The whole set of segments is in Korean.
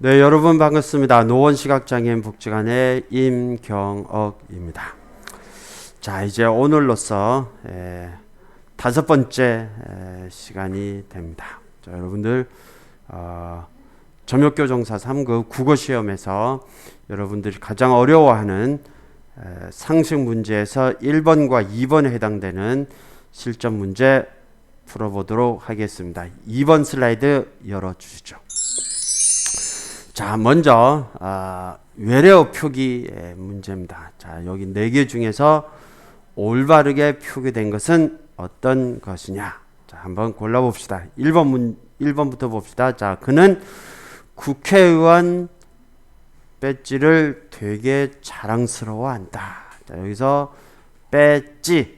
네, 여러분 반갑습니다. 노원 시각장애인 복지관의 임경억입니다. 자, 이제 오늘로서 에, 다섯 번째 에, 시간이 됩니다. 자, 여러분들 어, 점역교정사 3급 국어 시험에서 여러분들이 가장 어려워하는 에, 상식 문제에서 1번과 2번에 해당되는 실전 문제 풀어보도록 하겠습니다. 2번 슬라이드 열어주시죠. 자, 먼저 아, 외래어 표기의 문제입니다. 자, 여기 네 개 중에서 올바르게 표기된 것은 어떤 것이냐? 자, 한번 골라 봅시다. 1번 문 1번부터 봅시다. 자, 그는 국회의원 배지를 되게 자랑스러워한다. 자, 여기서 배지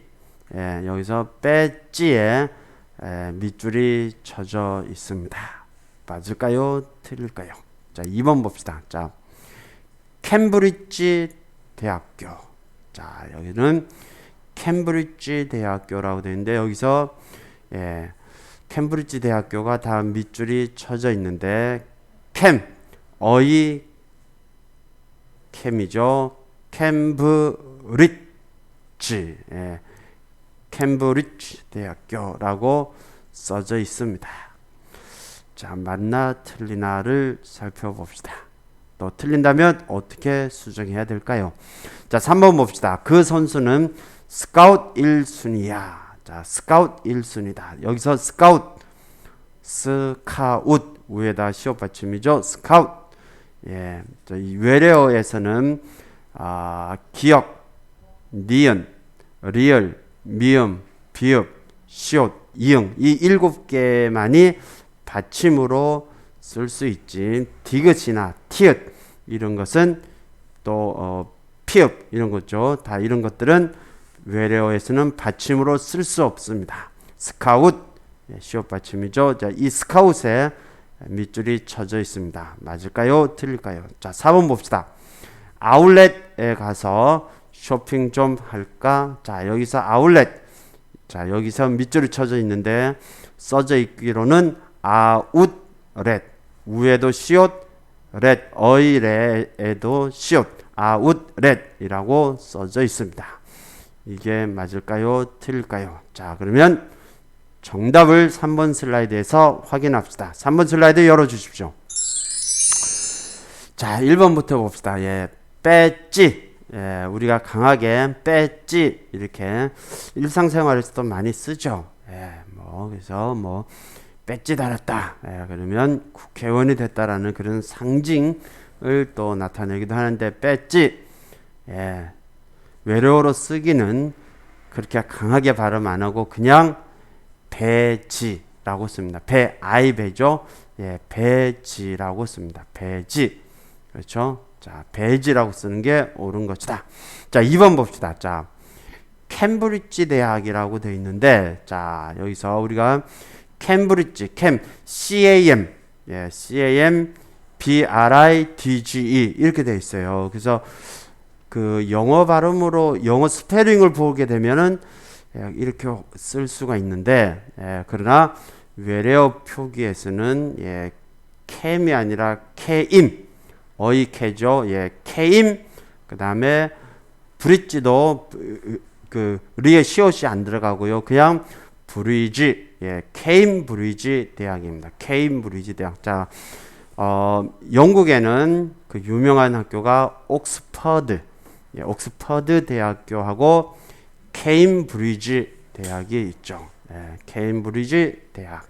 예, 여기서 배지에 예, 밑줄이 쳐져 있습니다. 맞을까요? 틀릴까요? 자, 2번 봅시다. 자, 캠브리지 대학교. 자, 여기는 캠브리지 대학교라고 되어 있는데 여기서 예, 캠브리지 대학교가 다 밑줄이 쳐져 있는데 캠 어이 캠이죠. 캠브리지 예, 캠브리지 대학교라고 써져 있습니다. 자, 맞나 틀리나를 살펴봅시다. 또 틀린다면 어떻게 수정해야 될까요? 자, 3번 봅시다. 그 선수는 스카웃 1순위야. 자, 스카웃 1순위다. 여기서 스카웃, 스카웃 위에다 시옷 받침이죠. 스카웃. 예, 이 외래어에서는 아, 기억, 니은, 리얼, 미음, 비읍, 시옷, 이응 이 일곱 개만이 받침으로 쓸 수 있지. 디귿이나 티읕 이런 것은 또 어, 피읍 이런 거죠. 다 이런 것들은 외래어에서는 받침으로 쓸 수 없습니다. 스카웃 예, 시옷 받침이죠. 자, 이 스카웃에 밑줄이 쳐져 있습니다. 맞을까요? 틀릴까요? 자, 4번 봅시다. 아울렛에 가서 쇼핑 좀 할까? 자, 여기서 아울렛. 자, 여기서 밑줄이 쳐져 있는데 써져 있기로는 아웃렛. 위에도 시옷, 렛, 어이레에도 시옷, 아웃렛이라고 써져 있습니다. 이게 맞을까요? 틀릴까요? 자, 그러면 정답을 3번 슬라이드에서 확인합시다. 3번 슬라이드 열어 주십시오. 자, 1번부터 봅시다. 예. 배지. 예, 우리가 강하게 배지 이렇게 일상생활에서도 많이 쓰죠. 예, 뭐 그래서 뭐 배지 달았다. 예, 그러면 국회의원이 됐다라는 그런 상징을 또 나타내기도 하는데 배지 예, 외래어로 쓰기는 그렇게 강하게 발음 안 하고 그냥 배지라고 씁니다. 배 아이 배죠. 예, 배지라고 씁니다. 배지 그렇죠. 자, 배지라고 쓰는 게 옳은 것이다. 자, 2번 봅시다. 자, 캠브리지 대학이라고 되어 있는데, 자, 여기서 우리가 캠브리지, 캠, CAM, 예, CAM, BRIDGE 이렇게 되어 있어요. 그래서 그 영어 발음으로 영어 스페링을 보게 되면은 예, 이렇게 쓸 수가 있는데, 예, 그러나 외래어 표기에서는 예, 캠이 아니라 케임, 어이 케죠. 예, 케임 그 다음에 브릿지도 그 리에 시옷이 안 들어가고요. 그냥 브리지 예, 케임 브리지 대학입니다. 케임 브리지 대학. 자, 어, 영국에는 그 유명한 학교가 옥스퍼드 예, 옥스퍼드 대학교하고 케임브리지 대학이 있죠. 예, 케임브리지 대학.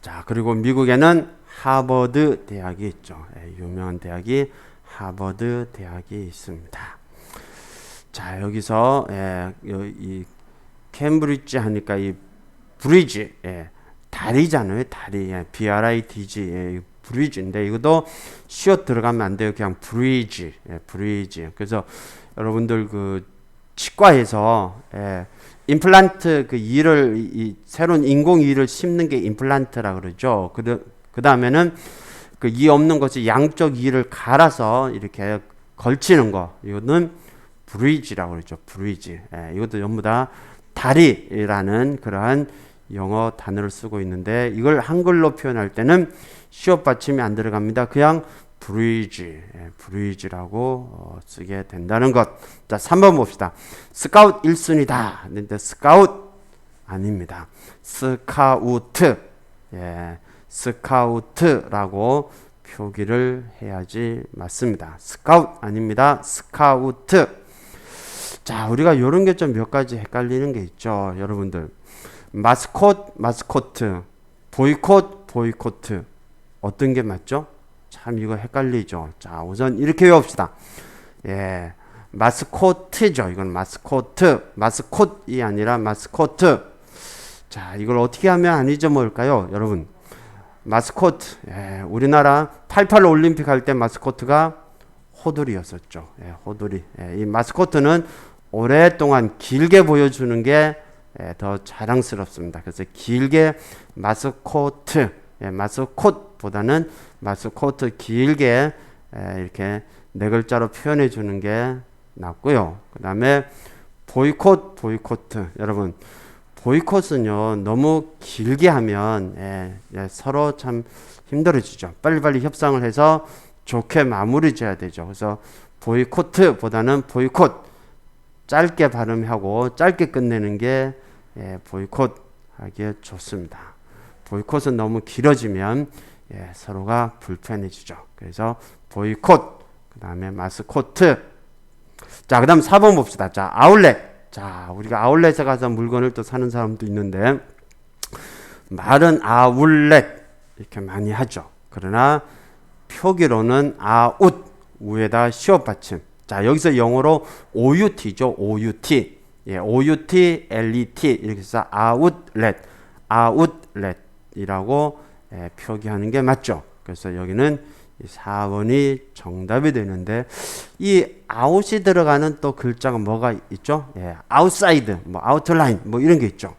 자, 그리고 미국에는 하버드 대학이 있죠. 예, 유명한 대학이 하버드 대학이 있습니다. 자 여기서 예, 이 캠브리지 하니까 이 브리지 예, 다리잖아요. 다리 예, B-R-I-D-G 예, 브리지인데 이것도 쉬어 들어가면 안 돼요. 그냥 브리지 예, 브리지. 그래서 여러분들 그 치과에서 예, 임플란트 그 이를 이 새로운 인공 이를 심는 게 임플란트라 그러죠. 그 그 다음에는 그 이 없는 것이 양쪽 이를 갈아서 이렇게 걸치는 거. 이거는 브리지라고 그러죠. 브리지. 예, 이것도 전부 다 다리라는 그러한 영어 단어를 쓰고 있는데 이걸 한글로 표현할 때는 시옷 받침이 안 들어갑니다. 그냥 브리지, 예, 브리지라고 어, 쓰게 된다는 것. 자, 3번 봅시다. 스카웃 1순위다. 근데 스카웃 아닙니다. 스카우트. 예, 스카우트라고 표기를 해야지 맞습니다. 스카웃 아닙니다. 스카우트. 자, 우리가 이런 게 좀 몇 가지 헷갈리는 게 있죠. 여러분들. 마스콧, 마스코트. 보이콧, 보이코트. 어떤 게 맞죠? 참 이거 헷갈리죠. 자, 우선 이렇게 외웁시다. 예. 마스코트죠. 이건 마스코트. 마스콧이 아니라 마스코트. 자, 이걸 어떻게 하면 안 잊어먹을까요? 여러분. 마스코트. 예, 우리나라 88 올림픽 할 때 마스코트가 호돌이였었죠. 예, 호돌이. 예, 이 마스코트는 오랫동안 길게 보여주는 게 더 자랑스럽습니다. 그래서 길게 마스코트, 예, 마스콧보다는 마스코트 길게 이렇게 네 글자로 표현해 주는 게 낫고요. 그 다음에 보이콧, 보이코트. 여러분, 보이콧은요, 너무 길게 하면 예, 예, 서로 참 힘들어지죠. 빨리빨리 협상을 해서 좋게 마무리 지어야 되죠. 그래서 보이코트보다는 보이콧. 짧게 발음하고 짧게 끝내는 게 예, 보이콧 하기에 좋습니다. 보이콧은 너무 길어지면 예, 서로가 불편해지죠. 그래서 보이콧, 그 다음에 마스코트. 자, 그 다음 4번 봅시다. 자, 아울렛. 자, 우리가 아울렛에 가서 물건을 또 사는 사람도 있는데, 말은 아울렛. 이렇게 많이 하죠. 그러나 표기로는 아웃. 위에다 시옷 받침. 자, 여기서 영어로 OUT죠. OUT. 예, OUT, LET. 이렇게 해서 아웃렛. 아웃렛이라고 예, 표기하는 게 맞죠. 그래서 여기는 4번이 정답이 되는데 이 아웃이 들어가는 또 글자가 뭐가 있죠? 예, 아웃사이드, 뭐 아웃라인 뭐 이런 게 있죠.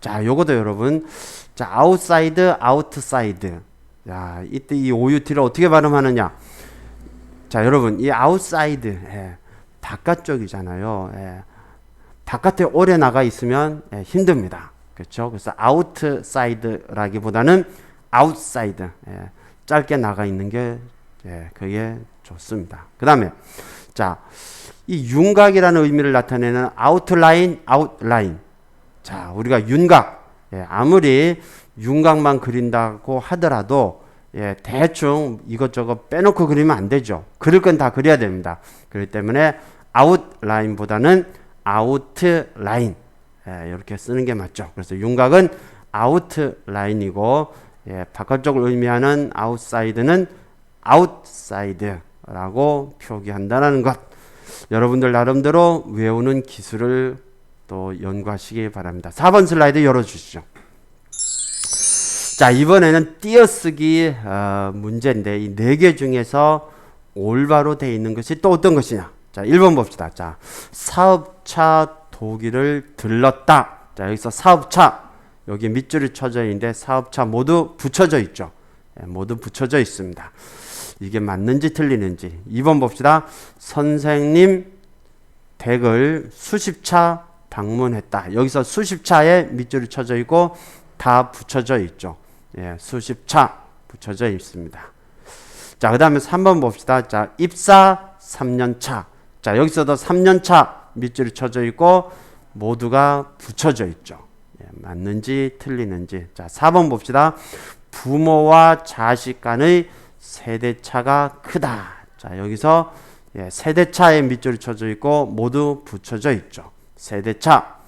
자, 요것도 여러분 자, 아웃사이드, 아웃사이드. 야, 이때 이 OUT를 어떻게 발음하느냐? 자, 여러분, 이 아웃사이드, 예, 바깥쪽이잖아요. 예, 바깥에 오래 나가 있으면 예, 힘듭니다. 그렇죠? 그래서 아웃사이드라기보다는 아웃사이드, 예, 짧게 나가 있는 게 예, 그게 좋습니다. 그 다음에 자, 이 윤곽이라는 의미를 나타내는 아웃라인, 아웃라인. 자, 우리가 윤곽, 예, 아무리 윤곽만 그린다고 하더라도 예, 대충 이것저것 빼놓고 그리면 안 되죠. 그릴 건 다 그려야 됩니다. 그렇기 때문에 아웃라인보다는 아웃라인 예, 이렇게 쓰는 게 맞죠. 그래서 윤곽은 아웃라인이고 예, 바깥쪽을 의미하는 아웃사이드는 아웃사이드라고 표기한다는 것. 여러분들 나름대로 외우는 기술을 또 연구하시기 바랍니다. 4번 슬라이드 열어주시죠. 자, 이번에는 띄어쓰기 어, 문제인데 이 네 개 중에서 올바로 되어 있는 것이 또 어떤 것이냐? 자, 1번 봅시다. 자, 사업차 독일을 들렀다. 자, 여기서 사업차 여기 밑줄이 쳐져 있는데 사업차 모두 붙여져 있죠. 예, 모두 붙여져 있습니다. 이게 맞는지 틀리는지 2번 봅시다. 선생님 댁을 수십 차 방문했다. 여기서 수십 차에 밑줄이 쳐져 있고 다 붙여져 있죠. 예, 수십 차 붙여져 있습니다. 자, 그 다음에 3번 봅시다. 자, 입사 3년 차. 자, 여기서도 3년 차 밑줄이 쳐져 있고 모두가 붙여져 있죠. 예, 맞는지 틀리는지. 자, 4번 봅시다. 부모와 자식 간의 세대차가 크다. 자, 여기서 예, 세대차에 밑줄이 쳐져 있고 모두 붙여져 있죠. 세대차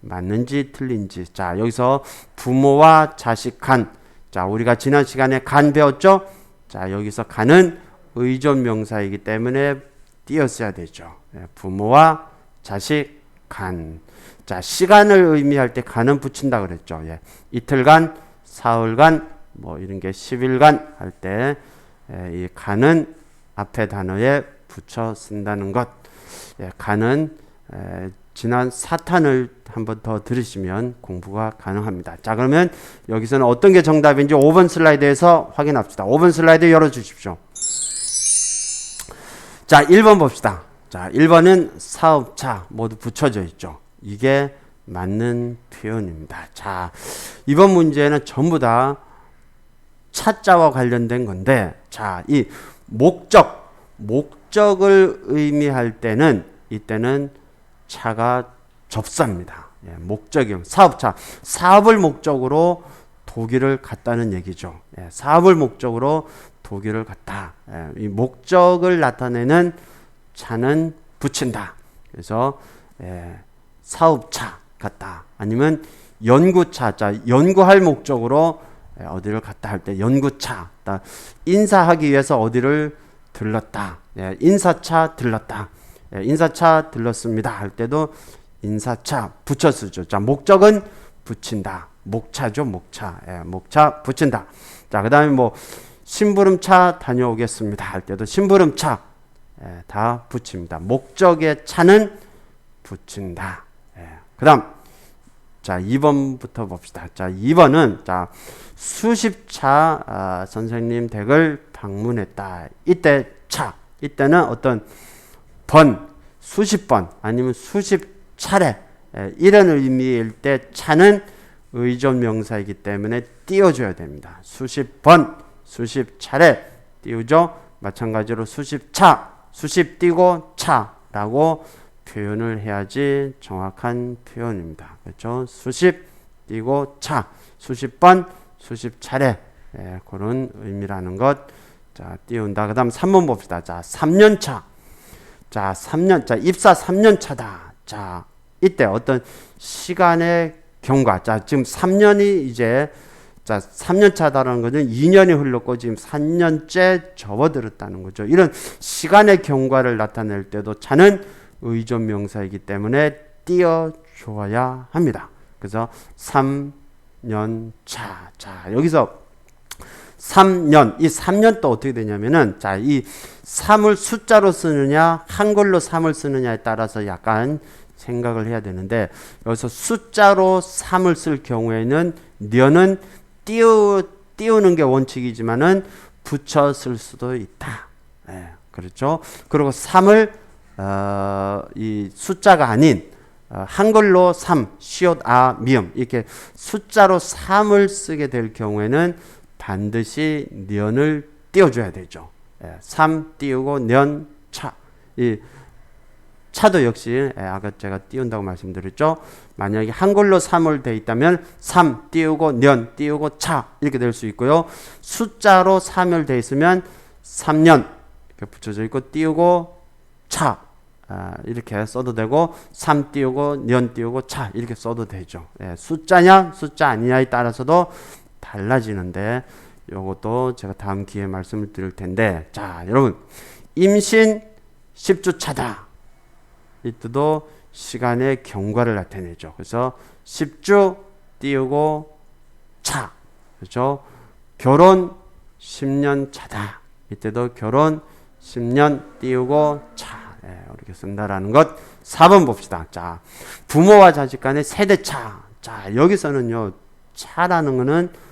맞는지 틀린지. 자, 여기서 부모와 자식 간. 자, 우리가 지난 시간에 간 배웠죠? 자, 여기서 간은 의존 명사이기 때문에 띄었어야 되죠. 예, 부모와 자식 간. 자, 시간을 의미할 때 간은 붙인다 그랬죠. 예, 이틀간, 사흘간, 뭐 이런 게 10일간 할 때 이 간은 앞에 단어에 붙여 쓴다는 것. 예, 간은 에, 지난 사탄을 한번 더 들으시면 공부가 가능합니다. 자, 그러면 여기서는 어떤 게 정답인지 5번 슬라이드에서 확인합시다. 5번 슬라이드 열어 주십시오. 자, 1번 봅시다. 자, 1번은 사업차 모두 붙여져 있죠. 이게 맞는 표현입니다. 자, 이번 문제는 전부 다 차자와 관련된 건데 자, 이 목적 목적을 의미할 때는 이때는 차가 접사입니다. 예, 목적형 사업차 사업을 목적으로 독일을 갔다는 얘기죠. 예, 사업을 목적으로 독일을 갔다. 예, 이 목적을 나타내는 차는 붙인다. 그래서 예, 사업차 갔다. 아니면 연구차, 자 연구할 목적으로 예, 어디를 갔다 할 때 연구차, 다 인사하기 위해서 어디를 들렀다. 예, 인사차 들렀다. 예, 인사차 들렀습니다 할 때도 인사차 붙여 쓰죠. 자 목적은 붙인다. 목차죠, 목차. 예, 목차 붙인다. 자 그 다음에 뭐 심부름차 다녀오겠습니다 할 때도 심부름차 예, 다 붙입니다. 목적의 차는 붙인다. 예. 그 다음 자 2번부터 봅시다. 자 2번은 자 수십차 아, 선생님 댁을 방문했다. 이때 차 이때는 어떤 번 수십 번 아니면 수십 차례 예, 이런 의미일 때 차는 의존 명사이기 때문에 띄워줘야 됩니다. 수십 번, 수십 차례 띄우죠. 마찬가지로 수십 차, 수십 띄고 차라고 표현을 해야지 정확한 표현입니다. 그렇죠? 수십 띄고 차, 수십 번, 수십 차례 예, 그런 의미라는 것. 자, 띄운다. 그 다음 3번 봅시다. 자, 3년 차. 자, 3년 자, 입사 3년 차다. 자, 이때 어떤 시간의 경과. 자, 지금 3년이 이제 자, 3년 차다라는 것은 2년이 흘렀고 지금 3년째 접어들었다는 거죠. 이런 시간의 경과를 나타낼 때도 차는 의존 명사이기 때문에 띄어 줘야 합니다. 그래서 3년 차. 자, 여기서 3년, 이 3년 또 어떻게 되냐면은, 자, 이 3을 숫자로 쓰느냐, 한글로 3을 쓰느냐에 따라서 약간 생각을 해야 되는데, 여기서 숫자로 3을 쓸 경우에는, 년은 띄우, 띄우는 게 원칙이지만은, 붙여 쓸 수도 있다. 예, 그렇죠. 그리고 3을, 어, 이 숫자가 아닌, 어, 한글로 3, 시옷, 아, 미음, 이렇게 숫자로 3을 쓰게 될 경우에는, 반드시 년을 띄워줘야 되죠. 예, 3 띄우고 년, 차. 이 차도 역시 예, 아까 제가 띄운다고 말씀드렸죠. 만약에 한글로 3을 돼 있다면 3 띄우고 년 띄우고 차 이렇게 될 수 있고요. 숫자로 3을 돼 있으면 3년 이렇게 붙여져 있고 띄우고 차 아, 이렇게 써도 되고 3 띄우고 년 띄우고 차 이렇게 써도 되죠. 예, 숫자냐 숫자 아니냐에 따라서도 달라지는데 요것도 제가 다음 기회에 말씀을 드릴 텐데 자 여러분 임신 10주 차다. 이 뜻도 시간의 경과를 나타내죠. 그래서 10주 띄우고 차. 그렇죠? 결혼 10년 차다. 이때도 결혼 10년 띄우고 차. 네, 이렇게 쓴다라는 것 4번 봅시다. 자 부모와 자식 간의 세대차. 자 여기서는요 차라는 거는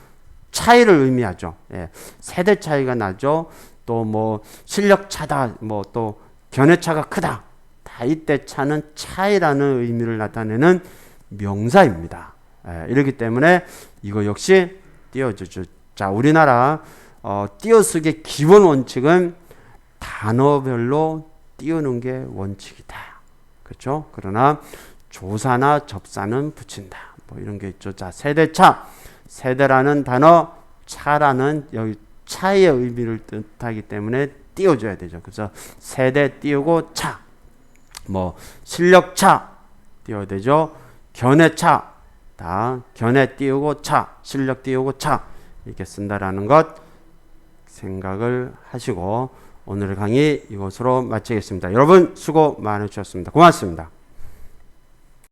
차이를 의미하죠. 예. 세대 차이가 나죠. 또 뭐 실력 차다, 뭐 또 견해 차가 크다. 다 이때 차는 차이라는 의미를 나타내는 명사입니다. 예. 이렇기 때문에 이거 역시 띄워주죠. 자, 우리나라 어, 띄어쓰기 기본 원칙은 단어별로 띄우는 게 원칙이다. 그렇죠? 그러나 조사나 접사는 붙인다. 뭐 이런 게 있죠. 자, 세대차. 세대라는 단어, 차라는 여기 차의 의미를 뜻하기 때문에 띄워줘야 되죠. 그래서 세대 띄우고 차, 뭐 실력차 띄워야 되죠. 견해차, 다 견해 띄우고 차, 실력 띄우고 차 이렇게 쓴다라는 것 생각을 하시고 오늘 강의 이것으로 마치겠습니다. 여러분 수고 많으셨습니다. 고맙습니다.